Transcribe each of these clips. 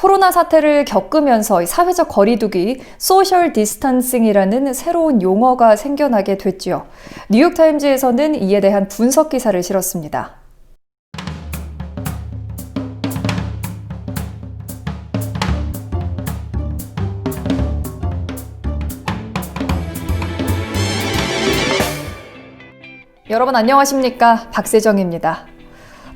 코로나 사태를 겪으면서 사회적 거리두기, 소셜 디스턴싱이라는 새로운 용어가 생겨나게 됐지요. 뉴욕타임즈에서는 이에 대한 분석 기사를 실었습니다. 여러분 안녕하십니까? 박세정입니다.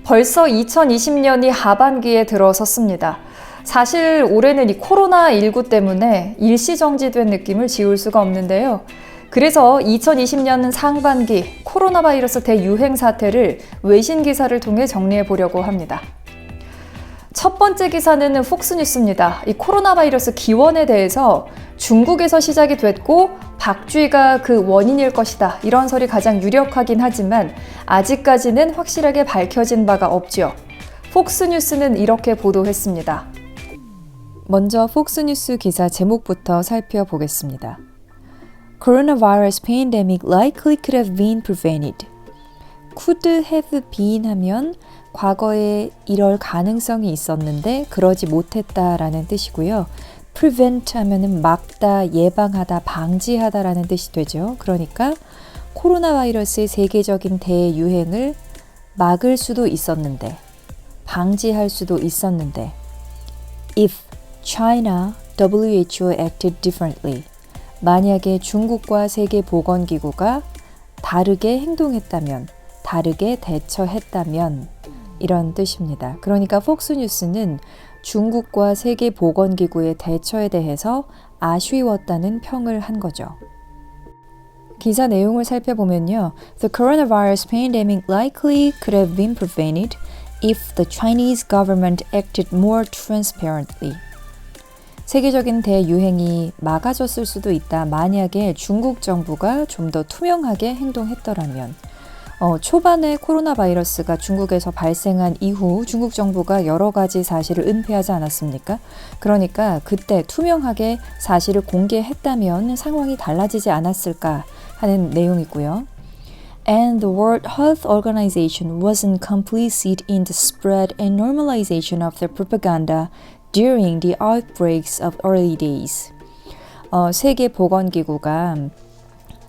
벌써 2020년이 하반기에 들어섰습니다. 사실 올해는 이 코로나19 때문에 일시 정지된 느낌을 지울 수가 없는데요. 그래서 2020년 상반기 코로나 바이러스 대유행 사태를 외신 기사를 통해 정리해 보려고 합니다. 첫 번째 기사는 폭스뉴스입니다. 이 코로나 바이러스 기원에 대해서 중국에서 시작이 됐고 박쥐가 그 원인일 것이다. 이런 설이 가장 유력하긴 하지만 아직까지는 확실하게 밝혀진 바가 없지요. 폭스뉴스는 이렇게 보도했습니다. 먼저 폭스뉴스 기사 제목부터 살펴보겠습니다. Coronavirus pandemic likely could have been prevented. could have been 하면 과거에 이럴 가능성이 있었는데 그러지 못했다라는 뜻이고요. prevent 하면은 막다, 예방하다, 방지하다라는 뜻이 되죠. 그러니까 코로나 바이러스의 세계적인 대유행을 막을 수도 있었는데 방지할 수도 있었는데 if China WHO acted differently 만약에 중국과 세계 보건 기구가 다르게 행동했다면 다르게 대처했다면 이런 뜻입니다. 그러니까 폭스뉴스는 중국과 세계보건기구의 대처에 대해서 아쉬웠다는 평을 한 거죠. 기사 내용을 살펴보면요. The coronavirus pandemic likely could have been prevented if the Chinese government acted more transparently. 세계적인 대유행이 막아졌을 수도 있다. 만약에 중국 정부가 좀 더 투명하게 행동했더라면. 어, 초반에 코로나 바이러스가 중국에서 발생한 이후 중국 정부가 여러 가지 사실을 은폐하지 않았습니까? 그러니까 그때 투명하게 사실을 공개했다면 상황이 달라지지 않았을까 하는 내용이고요. And the World Health Organization wasn't complicit in the spread and normalization of the propaganda during the outbreaks of early days. 어, 세계 보건기구가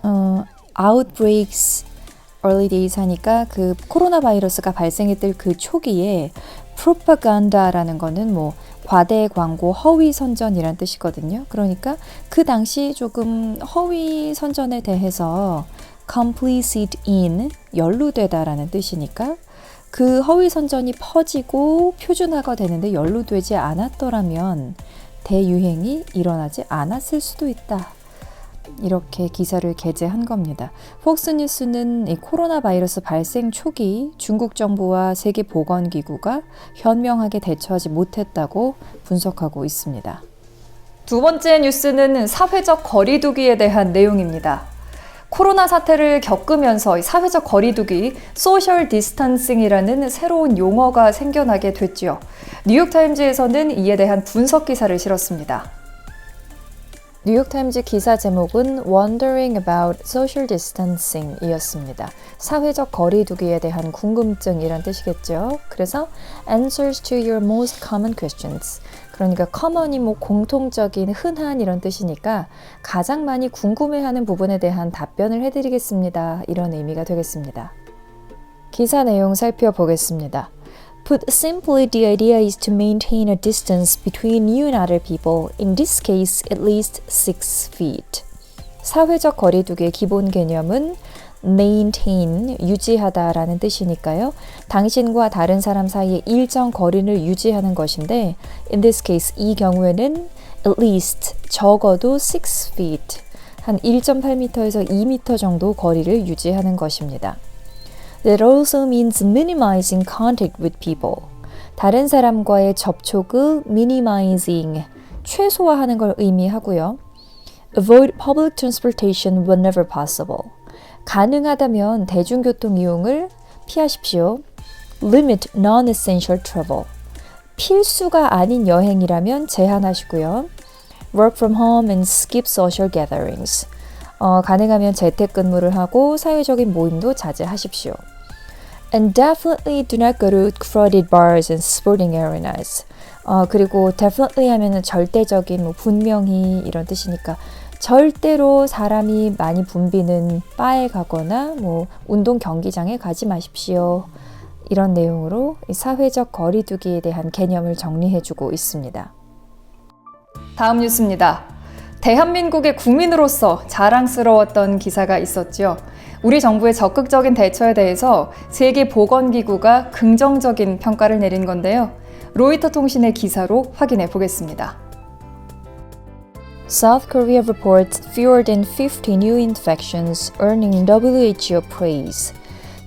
어, outbreaks early days 하니까 그 코로나 바이러스가 발생했을 그 초기에 프로파간다라는 거는 뭐 과대 광고 허위 선전이란 뜻이거든요. 그러니까 그 당시 조금 허위 선전에 대해서 complicit in 연루되다라는 뜻이니까 그 허위 선전이 퍼지고 표준화가 되는데 연루되지 않았더라면 대유행이 일어나지 않았을 수도 있다. 이렇게 기사를 게재한 겁니다. 폭스뉴스는 이 코로나 바이러스 발생 초기 중국 정부와 세계보건기구가 현명하게 대처하지 못했다고 분석하고 있습니다. 두 번째 뉴스는 사회적 거리두기에 대한 내용입니다. 코로나 사태를 겪으면서 사회적 거리두기, 소셜 디스턴싱이라는 새로운 용어가 생겨나게 됐지요. 뉴욕타임즈에서는 이에 대한 분석 기사를 실었습니다. 뉴욕타임즈 기사 제목은 Wondering about Social Distancing 이었습니다. 사회적 거리두기에 대한 궁금증이란 뜻이겠죠. 그래서 Answers to your most common questions. 그러니까 common이 뭐 공통적인 흔한 이런 뜻이니까 가장 많이 궁금해하는 부분에 대한 답변을 해드리겠습니다. 이런 의미가 되겠습니다. 기사 내용 살펴보겠습니다. Put simply, the idea is to maintain a distance between you and other people, in this case, at least 6 feet. 사회적 거리두기의 기본 개념은 maintain, 유지하다 라는 뜻이니까요. 당신과 다른 사람 사이에 일정 거리를 유지하는 것인데, in this case, 이 경우에는 at least, 적어도 6 feet, 한 1.8m에서 2m 정도 거리를 유지하는 것입니다. That also means minimizing contact with people. 다른 사람과의 접촉을 minimizing, 최소화하는 걸 의미하고요. Avoid public transportation whenever possible. 가능하다면 대중교통 이용을 피하십시오. Limit non-essential travel. 필수가 아닌 여행이라면 제한하시고요. Work from home and skip social gatherings. 어, 가능하면 재택근무를 하고 사회적인 모임도 자제하십시오. And definitely do not go to crowded bars and sporting arenas. 어, 그리고 definitely 하면은 절대적인, 뭐 분명히 이런 뜻이니까 절대로 사람이 많이 붐비는 바에 가거나 뭐 운동 경기장에 가지 마십시오. 이런 내용으로 사회적 거리두기에 대한 개념을 정리해주고 있습니다. 다음 뉴스입니다. 대한민국의 국민으로서 자랑스러웠던 기사가 있었죠. 우리 정부의 적극적인 대처에 대해서 세계보건기구가 긍정적인 평가를 내린 건데요. 로이터 통신의 기사로 확인해 보겠습니다. South Korea reports fewer than 50 new infections, earning WHO praise.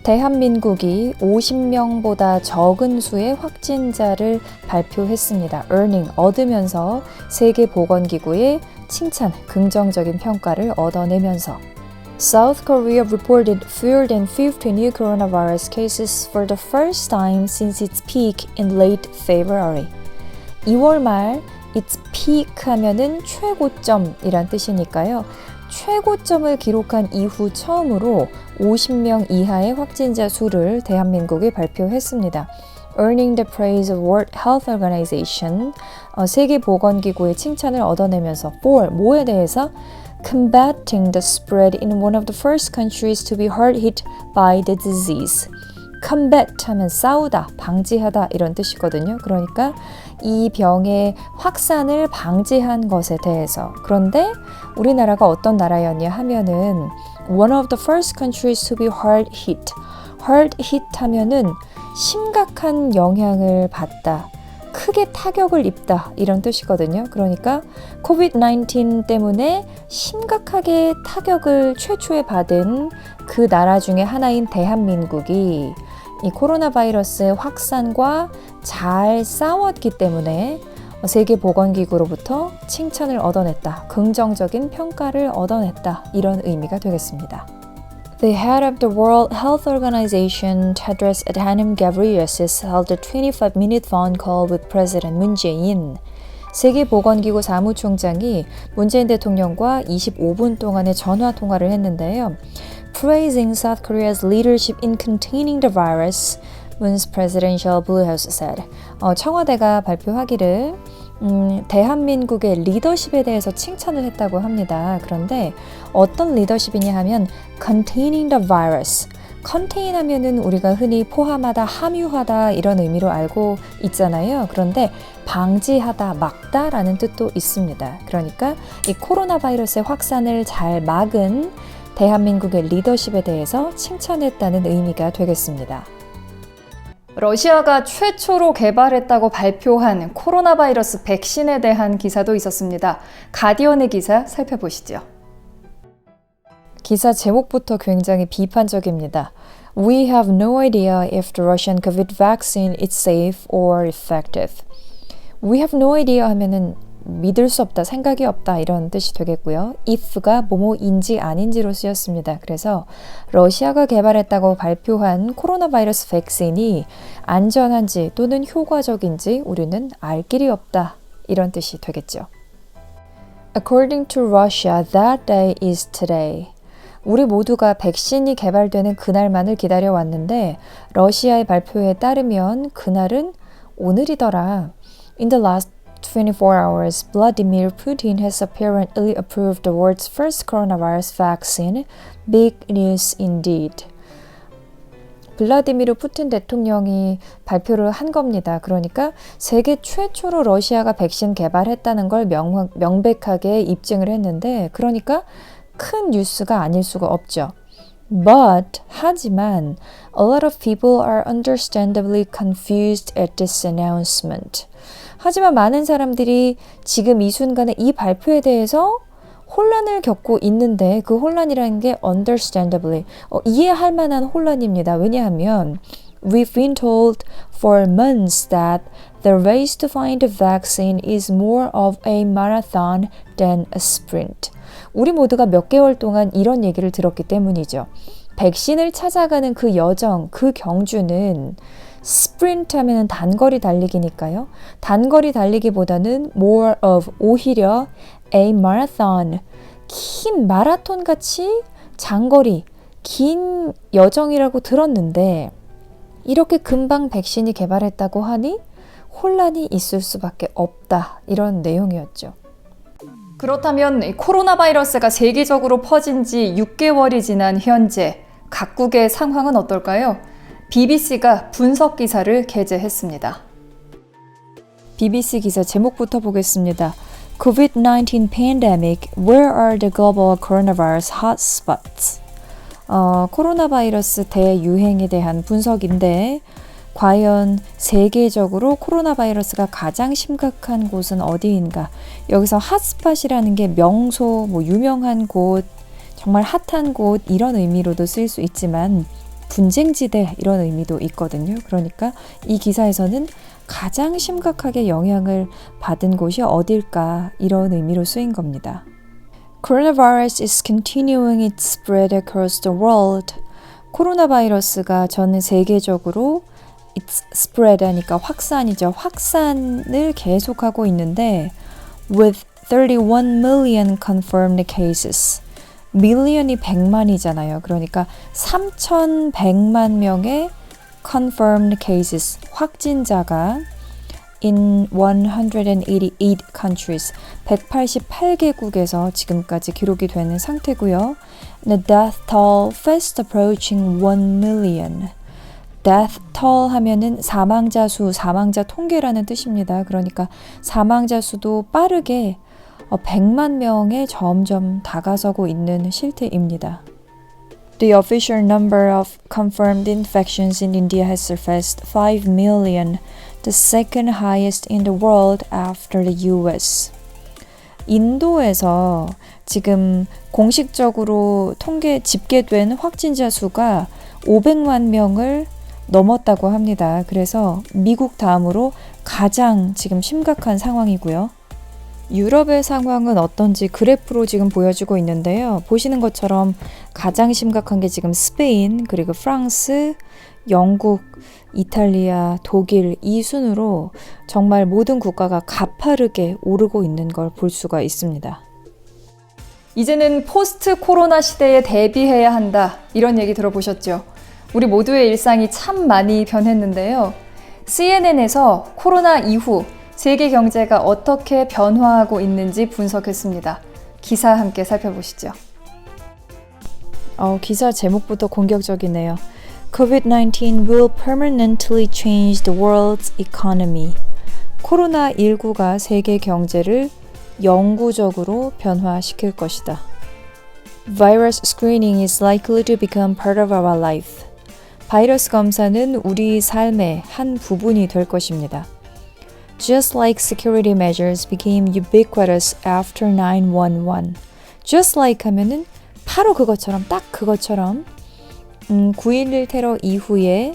대한민국이 50명보다 적은 수의 확진자를 발표했습니다. earning 얻으면서 세계보건기구의 칭찬, 긍정적인 평가를 얻어내면서 South Korea reported fewer than 50 new coronavirus cases for the first time since its peak in late February. 2월 말 its peak 하면은 최고점이란 뜻이니까요. 최고점을 기록한 이후 처음으로 50명 이하의 확진자 수를 대한민국이 발표했습니다. Earning the praise of World Health Organization, 어, 세계보건기구의 칭찬을 얻어내면서 for 뭐에 대해서 combating the spread in one of the first countries to be hard hit by the disease. combat 하면 싸우다, 방지하다 이런 뜻이거든요. 그러니까 이 병의 확산을 방지한 것에 대해서. 그런데 우리나라가 어떤 나라였냐 하면은 one of the first countries to be hard hit. hard hit 하면은 심각한 영향을 받다. 크게 타격을 입다 이런 뜻이거든요. 그러니까 코비드-19 때문에 심각하게 타격을 최초에 받은 그 나라 중에 하나인 대한민국이 이 코로나 바이러스 확산과 잘 싸웠기 때문에 세계보건기구로부터 칭찬을 얻어냈다. 긍정적인 평가를 얻어냈다. 이런 의미가 되겠습니다. The head of the World Health Organization, Tedros Adhanom Ghebreyesus, held a 25-minute phone call with President Moon Jae-in. 세계보건기구 사무총장이 문재인 대통령과 25분 동안의 전화 통화를 했는데요. Praising South Korea's leadership in containing the virus, Moon's presidential Blue House said. 어, 청와대가 발표하기를 음, 대한민국의 리더십에 대해서 칭찬을 했다고 합니다. 그런데 어떤 리더십이냐 하면 containing the virus. contain 하면은 우리가 흔히 포함하다, 함유하다 이런 의미로 알고 있잖아요. 그런데 방지하다, 막다 라는 뜻도 있습니다. 그러니까 이 코로나 바이러스의 확산을 잘 막은 대한민국의 리더십에 대해서 칭찬했다는 의미가 되겠습니다. 러시아가 최초로 개발했다고 발표한 코로나 바이러스 백신에 대한 기사도 있었습니다. 가디언의 기사 살펴보시죠. 기사 제목부터 굉장히 비판적입니다. We have no idea if the Russian COVID vaccine is safe or effective. We have no idea 하면은 믿을 수 없다, 생각이 없다 이런 뜻이 되겠고요. if가 뭐뭐인지 아닌지로 쓰였습니다. 그래서 러시아가 개발했다고 발표한 코로나 바이러스 백신이 안전한지 또는 효과적인지 우리는 알 길이 없다 이런 뜻이 되겠죠. According to Russia, that day is today. 우리 모두가 백신이 개발되는 그날만을 기다려왔는데 러시아의 발표에 따르면 그날은 오늘이더라. In the last 24 hours, Vladimir Putin has apparently approved the world's first coronavirus vaccine. Big news indeed. 블라디미르 푸틴 대통령이 발표를 한 겁니다. 그러니까 세계 최초로 러시아가 백신 개발했다는 걸 명, 명백하게 입증을 했는데, 그러니까 큰 뉴스가 아닐 수가 없죠. But 하지만 a lot of people are understandably confused at this announcement. 하지만 많은 사람들이 지금 이 순간에 이 발표에 대해서 혼란을 겪고 있는데 그 혼란이라는 게 understandably 어, 이해할 만한 혼란입니다. 왜냐하면 We've been told for months that the race to find a vaccine is more of a marathon than a sprint. 우리 모두가 몇 개월 동안 이런 얘기를 들었기 때문이죠. 백신을 찾아가는 그 여정, 그 경주는 스프린트 하면 단거리 달리기니까요. 단거리 달리기보다는 more of 오히려 a marathon 긴 마라톤 같이 장거리 긴 여정이라고 들었는데 이렇게 금방 백신이 개발했다고 하니 혼란이 있을 수밖에 없다. 이런 내용이었죠. 그렇다면 이 코로나 바이러스가 세계적으로 퍼진 지 6개월이 지난 현재 각국의 상황은 어떨까요? BBC가 분석 기사를 게재했습니다. BBC 기사 제목부터 보겠습니다. COVID-19 pandemic, where are the global coronavirus hotspots? 어, 코로나 바이러스 대유행에 대한 분석인데 과연 세계적으로 코로나 바이러스가 가장 심각한 곳은 어디인가? 여기서 핫스팟이라는 게 명소, 뭐 유명한 곳, 정말 핫한 곳 이런 의미로도 쓰일 수 있지만 분쟁지대 이런 의미도 있거든요. 그러니까 이 기사에서는 가장 심각하게 영향을 받은 곳이 어딜까 이런 의미로 쓰인 겁니다. Coronavirus is continuing its spread across the world. 코로나 바이러스가 전 세계적으로 its spread 하니까 확산이죠. 확산을 계속하고 있는데 with 31 million confirmed cases. Million이 100만이잖아요. 그러니까 3,100만 명의 confirmed cases 확진자가 in 188 countries 188개국에서 지금까지 기록이 되는 상태고요. The death toll fast approaching 1 million. death toll 하면은 사망자 수, 사망자 통계라는 뜻입니다. 그러니까 사망자 수도 빠르게 어, 100만 명에 점점 다가서고 있는 실태입니다. The official number of confirmed infections in India has surpassed 5 million, the second highest in the world after the US. 인도에서 지금 공식적으로 통계 집계된 확진자 수가 500만 명을 넘었다고 합니다. 그래서 미국 다음으로 가장 지금 심각한 상황이고요. 유럽의 상황은 어떤지 그래프로 지금 보여주고 있는데요. 보시는 것처럼 가장 심각한 게 지금 스페인, 그리고 프랑스, 영국, 이탈리아, 독일 이 순으로 정말 모든 국가가 가파르게 오르고 있는 걸 볼 수가 있습니다. 이제는 포스트 코로나 시대에 대비해야 한다. 이런 얘기 들어보셨죠? 우리 모두의 일상이 참 많이 변했는데요. CNN에서 코로나 이후 세계 경제가 어떻게 변화하고 있는지 분석했습니다. 기사 함께 살펴보시죠. 어, 기사 제목부터 공격적이네요. COVID-19 will permanently change the world's economy. 코로나19가 세계 경제를 영구적으로 변화시킬 것이다. Virus screening is likely to become part of our life. 바이러스 검사는 우리 삶의 한 부분이 될 것입니다. Just like security measures became ubiquitous after 911. Just like 하면은 바로 그것처럼 딱 그것처럼 음, 9.11 테러 이후에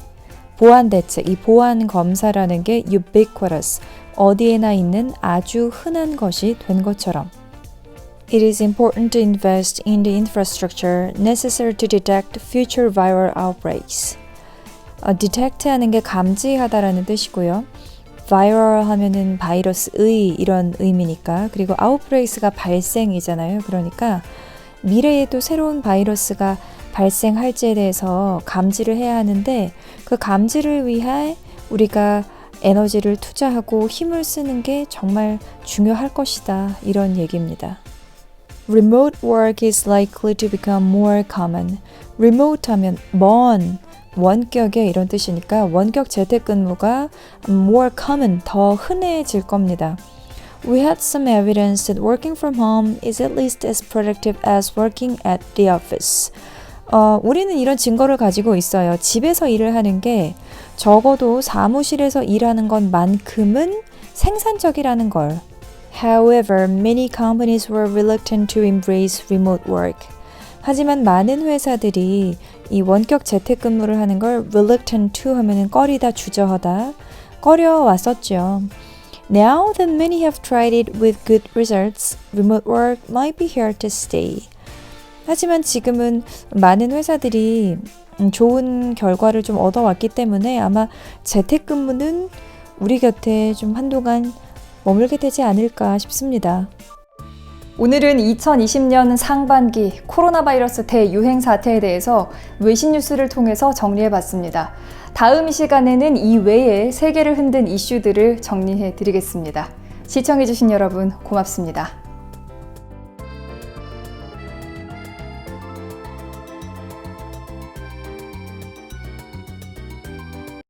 보안 대책, 이 보안 검사라는 게 ubiquitous, 어디에나 있는 아주 흔한 것이 된 것처럼. It is important to invest in the infrastructure necessary to detect future viral outbreaks. 어, detect 하는 게 감지하다라는 뜻이고요. Viral 하면은 바이러스의 이런 의미니까 그리고 outbreaks가 발생이잖아요. 그러니까 미래에도 새로운 바이러스가 발생할지에 대해서 감지를 해야 하는데 그 감지를 위해 우리가 에너지를 투자하고 힘을 쓰는 게 정말 중요할 것이다. 이런 얘기입니다. Remote work is likely to become more common. Remote 하면 먼, 원격의 이런 뜻이니까 원격 재택근무가 more common, 더 흔해질 겁니다. We had some evidence that working from home is at least as productive as working at the office. 어, 우리는 이런 증거를 가지고 있어요. 집에서 일을 하는 게 적어도 사무실에서 일하는 것만큼은 생산적이라는 걸. However, many companies were reluctant to embrace remote work. 하지만 많은 회사들이 이 원격 재택근무를 하는 걸 reluctant to 하면은 꺼리다 주저하다 꺼려 왔었죠. Now that many have tried it with good results, remote work might be here to stay. 하지만 지금은 많은 회사들이 음, 좋은 결과를 좀 얻어왔기 때문에 아마 재택근무는 우리 곁에 좀 한동안 머물게 되지 않을까 싶습니다. 오늘은 2020년 상반기 코로나 바이러스 대유행 사태에 대해서 외신 뉴스를 통해서 정리해 봤습니다. 다음 시간에는 이 외에 세계를 흔든 이슈들을 정리해 드리겠습니다. 시청해 주신 여러분 고맙습니다.